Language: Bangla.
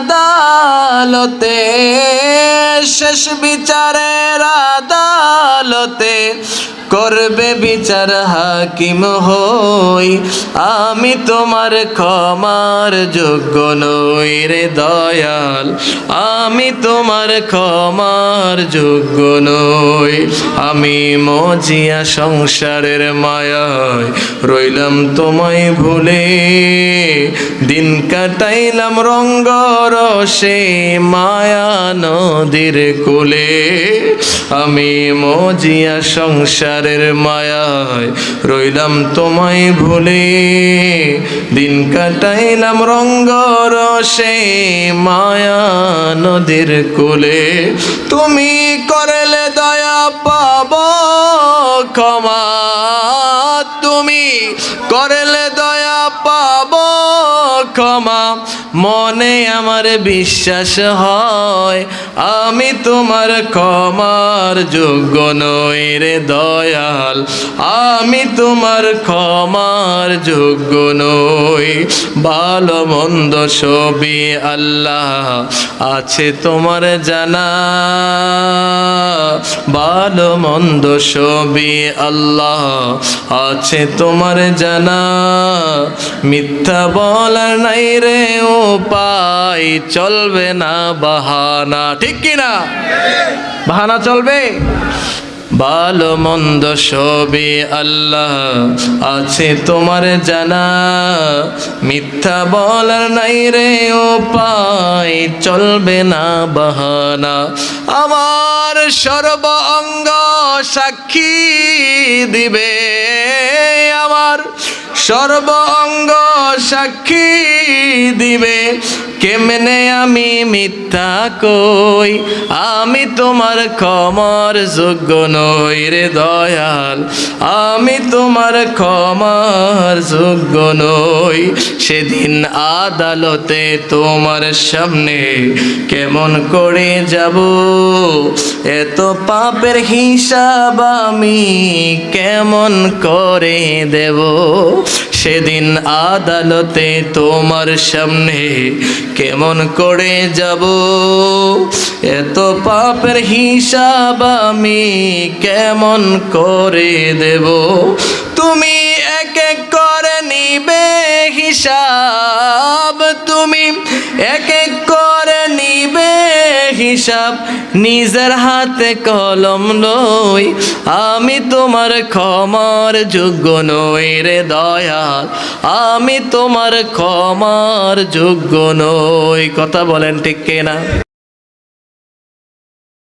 আদালতে শেষ বিচারের আদালতে করবে বিচার হাকিম হই। আমি তোমার ক্ষমার যোগ্য নই রে দয়াল। আমি তোমার ক্ষমার যোগ্য নই। আমি মজিয়া সংসারের মায়ায় রইলাম তোমায় ভুলে। দিন কাটাইলাম রঙ্গ রসে মায়া নদীর কোলে। আমি মজিয়া সংসারের মায়ায় রইলাম তোমায় ভুলে। দিন কাটাইলাম রঙ্গ রসে মায়া নদীর কুলে। তুমি করলে দয়া পাব, ক্ষমা। তুমি পাব ক্ষমা মনে আমার বিশ্বাস হয়। আমি তোমার ক্ষমার যোগ্য নই রে দয়াল। আমি তোমার ক্ষমার যোগ্য নই। ভালো মন্দ সবই আল্লাহ আছে তোমার জানা। ভালো মন্দ সবই আল্লাহ আছে তোমার জানা। মিথ্যা বলার নাই রে ও পাই, চলবে না বাহানা। ঠিক কি না? বাহানা চলবে? ভালো মন্দ সবই আল্লাহ আছে তোমার জানা। মিথ্যা বলার নাই রে ও পাই, চলবে না বাহানা। আমার সর্ব অঙ্গ সাক্ষী দিবে আমার সর্ব অঙ্গ সাক্ষী দিবে। কেমনে আমি মিথ্যা কই? আমি তোমার ক্ষমার যোগ্য নই রে দয়াল। আমি তোমার ক্ষমার যোগ্য নই। সেদিন আদালতে তোমার সামনে কেমন করে যাব? এত পাপের হিসাব আমি কেমন করে দেব? সেদিন আদালতে তোমার সামনে কেমন করে যাব। এত পাপের হিসাব আমি কেমন করে দেব? তুমি এক এক করে নিবে হিসাব। তুমি এক হিসাব, নিজের হাতে কলম নই। আমি তোমার ক্ষমার যোগ্য নই রে দয়াল। আমি তোমার ক্ষমার যোগ্য নই। কথা বলেন ঠিক কিনা?